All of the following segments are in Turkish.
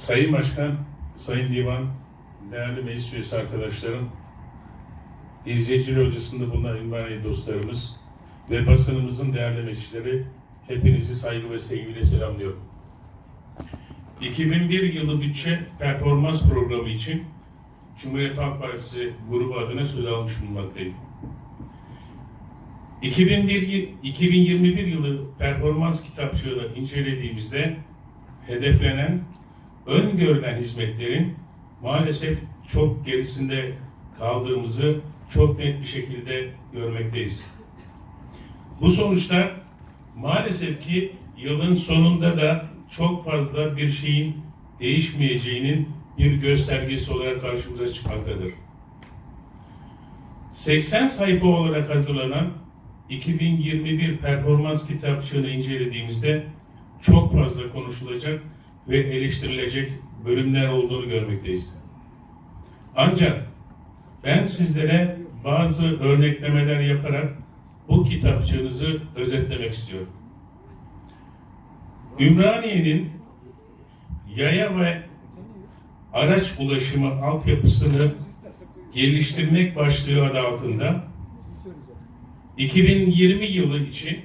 Sayın Başkan, Sayın Divan, değerli meclis üyesi arkadaşlarım, izleyiciler hocasında bulunan ünvani dostlarımız ve basınımızın değerli meclisleri hepinizi saygı ve sevgiyle selamlıyorum. 2001 yılı bütçe performans programı için Cumhuriyet Halk Partisi grubu adına söz almış bulunmaktayım. 2001, yı- 2021 yılı performans kitapçığını incelediğimizde hedeflenen, öngörülen hizmetlerin maalesef çok gerisinde kaldığımızı çok net bir şekilde görmekteyiz. Bu sonuçlar maalesef ki yılın sonunda da çok fazla bir şeyin değişmeyeceğinin bir göstergesi olarak karşımıza çıkmaktadır. 80 sayfa olarak hazırlanan 2021 performans kitapçığını incelediğimizde çok fazla konuşulacak ve eleştirilecek bölümler olduğunu görmekteyiz. Ancak ben sizlere bazı örneklemeler yaparak bu kitapçığınızı özetlemek istiyorum. Ümraniye'nin yaya ve araç ulaşımı altyapısını geliştirmek başlığı adı altında 2020 yılı için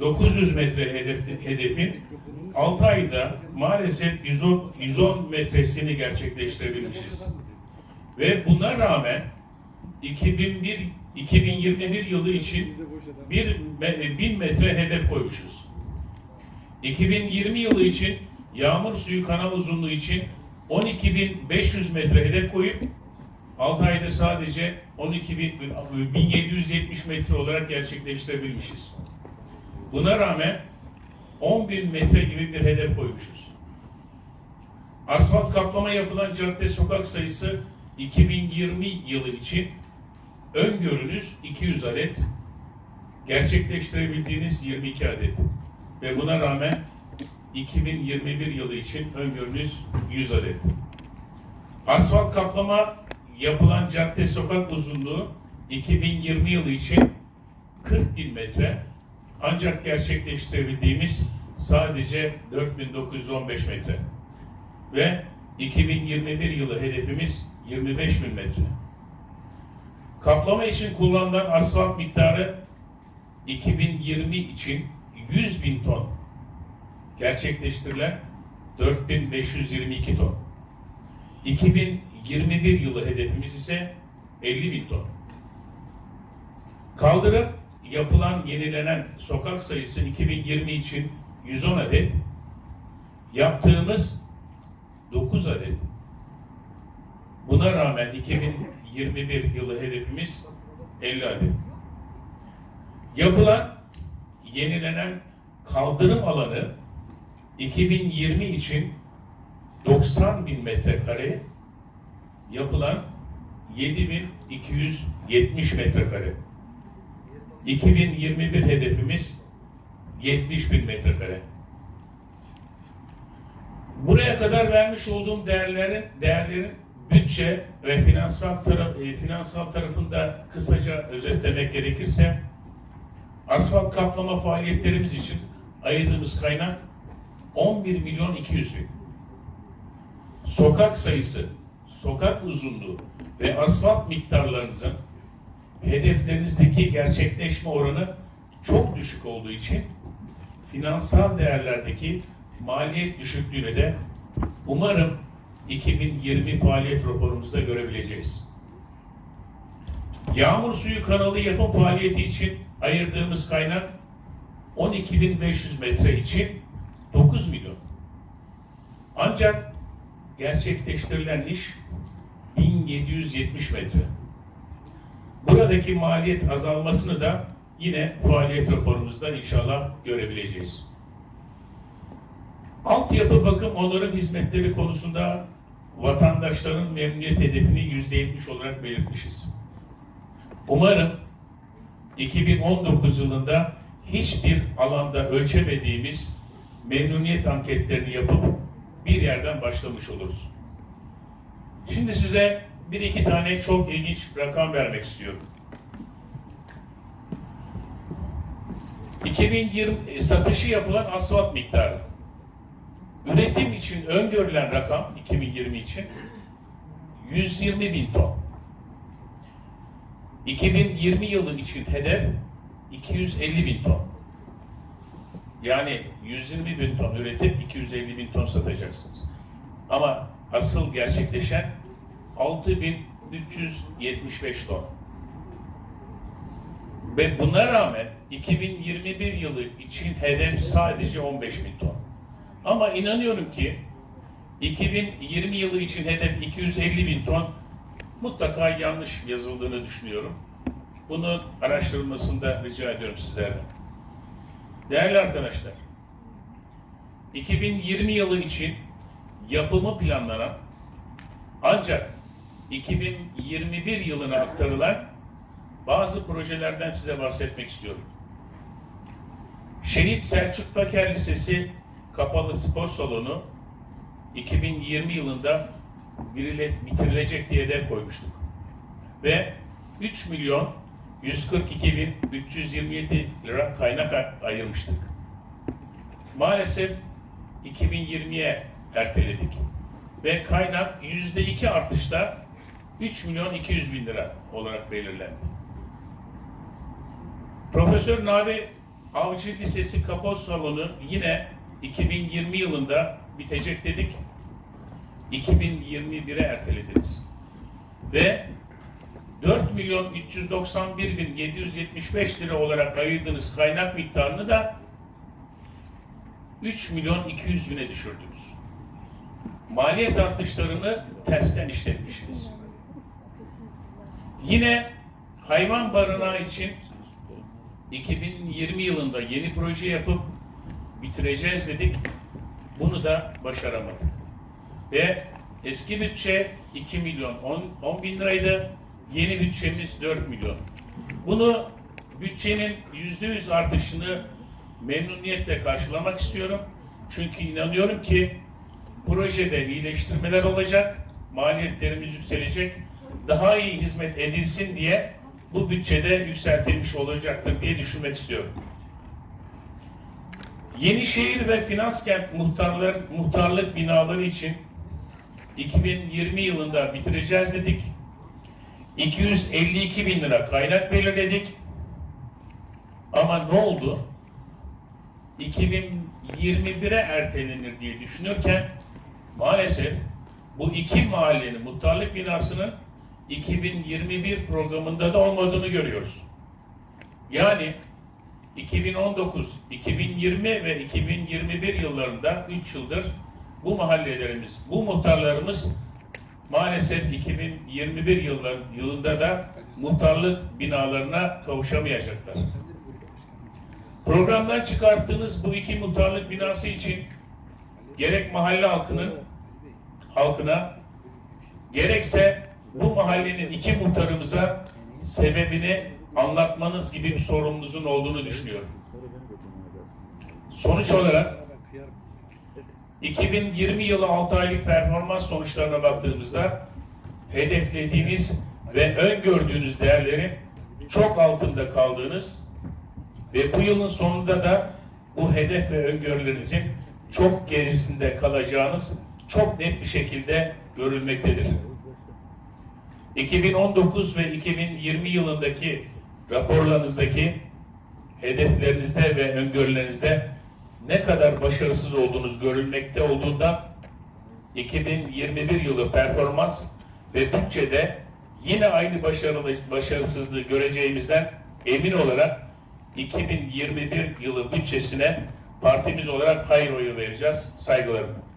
900 metre hedef, hedefin 6 ayda maalesef 110, 110 metresini gerçekleştirebilmişiz. Ve buna rağmen 2001 2021 yılı için bir me- 1000 metre hedef koymuşuz. 2020 yılı için yağmur suyu kanal uzunluğu için 12.500 metre hedef koyup 6 ayda sadece 12.1770 metre olarak gerçekleştirebilmişiz. Buna rağmen 10.000 metre gibi bir hedef koymuşuz. Asfalt kaplama yapılan cadde sokak sayısı 2020 yılı için öngörünüz 200 adet, gerçekleştirebildiğiniz 22 adet ve buna rağmen 2021 yılı için öngörünüz 100 adet. Asfalt kaplama yapılan cadde sokak uzunluğu 2020 yılı için 40 bin metre ancak gerçekleştirebildiğimiz sadece 4915 metre ve 2021 yılı hedefimiz 25 bin metre. Kaplama için kullanılan asfalt miktarı 2020 için 100 bin ton gerçekleştirilen 4522 ton. 2021 yılı hedefimiz ise 50 bin ton. Kaldırım yapılan yenilenen sokak sayısı 2020 için 110 adet. Yaptığımız 9 adet. Buna rağmen 2021 yılı hedefimiz 50 adet. Yapılan yenilenen kaldırım alanı 2020 için 90 bin metrekare yapılan 7270 metrekare. 2021 hedefimiz 70 bin metrekare. Buraya kadar vermiş olduğum değerlerin değerlerin bütçe ve finansal taraf, e, finansal tarafında kısaca özetlemek gerekirse asfalt kaplama faaliyetlerimiz için ayırdığımız kaynak 11 milyon 200 bin. Sokak sayısı, sokak uzunluğu ve asfalt miktarlarınızın hedeflerinizdeki gerçekleşme oranı çok düşük olduğu için finansal değerlerdeki maliyet düşüklüğünü de umarım 2020 faaliyet raporumuzda görebileceğiz. Yağmur suyu kanalı yapım faaliyeti için ayırdığımız kaynak 12.500 metre için 9 milyon. Ancak gerçekleştirilen iş 1770 metre. Buradaki maliyet azalmasını da yine faaliyet raporumuzda inşallah görebileceğiz. Altyapı bakım onarım hizmetleri konusunda vatandaşların memnuniyet hedefini yüzde yetmiş olarak belirtmişiz. Umarım 2019 yılında hiçbir alanda ölçemediğimiz memnuniyet anketlerini yapıp bir yerden başlamış oluruz. Şimdi size bir iki tane çok ilginç rakam vermek istiyorum. 2020 satışı yapılan asfalt miktarı Üretim için öngörülen rakam 2020 için 120 bin ton. 2020 yılı için hedef 250 bin ton. Yani 120 bin ton üretip 250 bin ton satacaksınız. Ama asıl gerçekleşen 6375 ton. Ve buna rağmen 2021 yılı için hedef sadece 15 bin ton. Ama inanıyorum ki 2020 yılı için hedef 250 bin ton mutlaka yanlış yazıldığını düşünüyorum. Bunun araştırılmasını da rica ediyorum sizlerden. Değerli arkadaşlar, 2020 yılı için yapımı planlanan ancak 2021 yılına aktarılan bazı projelerden size bahsetmek istiyorum. Şehit Selçuk Paker Lisesi Kapalı Spor Salonu 2020 yılında bitirilecek diye de koymuştuk. Ve 3 milyon 142 bin 327 lira kaynak ayırmıştık. Maalesef 2020'ye erteledik. Ve kaynak %2 artışla 3 milyon 200 bin lira olarak belirlendi. Profesör Navi Avcı Lisesi Kapalı Salonu yine 2020 yılında bitecek dedik. 2021'e ertelediniz. Ve 4 milyon 391 bin 775 lira olarak ayırdığınız kaynak miktarını da 3 milyon 200 bine düşürdünüz. Maliyet artışlarını tersten işletmişsiniz. Yine hayvan barınağı için 2020 yılında yeni proje yapıp bitireceğiz dedik. Bunu da başaramadık. Ve eski bütçe 2 milyon 10, 10 bin liraydı. Yeni bütçemiz 4 milyon. Bunu bütçenin %100 artışını memnuniyetle karşılamak istiyorum. Çünkü inanıyorum ki projede iyileştirmeler olacak, maliyetlerimiz yükselecek, daha iyi hizmet edilsin diye bu bütçede yükseltilmiş olacaktır diye düşünmek istiyorum. Yenişehir ve Finanskent muhtarlar, muhtarlık binaları için 2020 yılında bitireceğiz dedik. 252 bin lira kaynak belirledik. Ama ne oldu? 2021'e ertelenir diye düşünürken maalesef bu iki mahallenin muhtarlık binasının 2021 programında da olmadığını görüyoruz. Yani 2019, 2020 ve 2021 yıllarında 3 yıldır bu mahallelerimiz, bu muhtarlarımız maalesef 2021 yıllar, yılında da muhtarlık binalarına kavuşamayacaklar. Programdan çıkarttığınız bu iki muhtarlık binası için gerek mahalle halkının halkına gerekse bu mahallenin iki muhtarımıza sebebini anlatmanız gibi bir sorumluluğunuzun olduğunu düşünüyorum. Sonuç olarak 2020 yılı 6 aylık performans sonuçlarına baktığımızda hedeflediğiniz ve öngördüğünüz değerlerin çok altında kaldığınız ve bu yılın sonunda da bu hedef ve öngörülerinizin çok gerisinde kalacağınız çok net bir şekilde görülmektedir. 2019 ve 2020 yılındaki raporlarınızdaki hedeflerinizde ve öngörülerinizde ne kadar başarısız olduğunuz görülmekte olduğundan 2021 yılı performans ve bütçede yine aynı başarılı başarısızlığı göreceğimizden emin olarak 2021 yılı bütçesine partimiz olarak hayır oyu vereceğiz. Saygılarımla.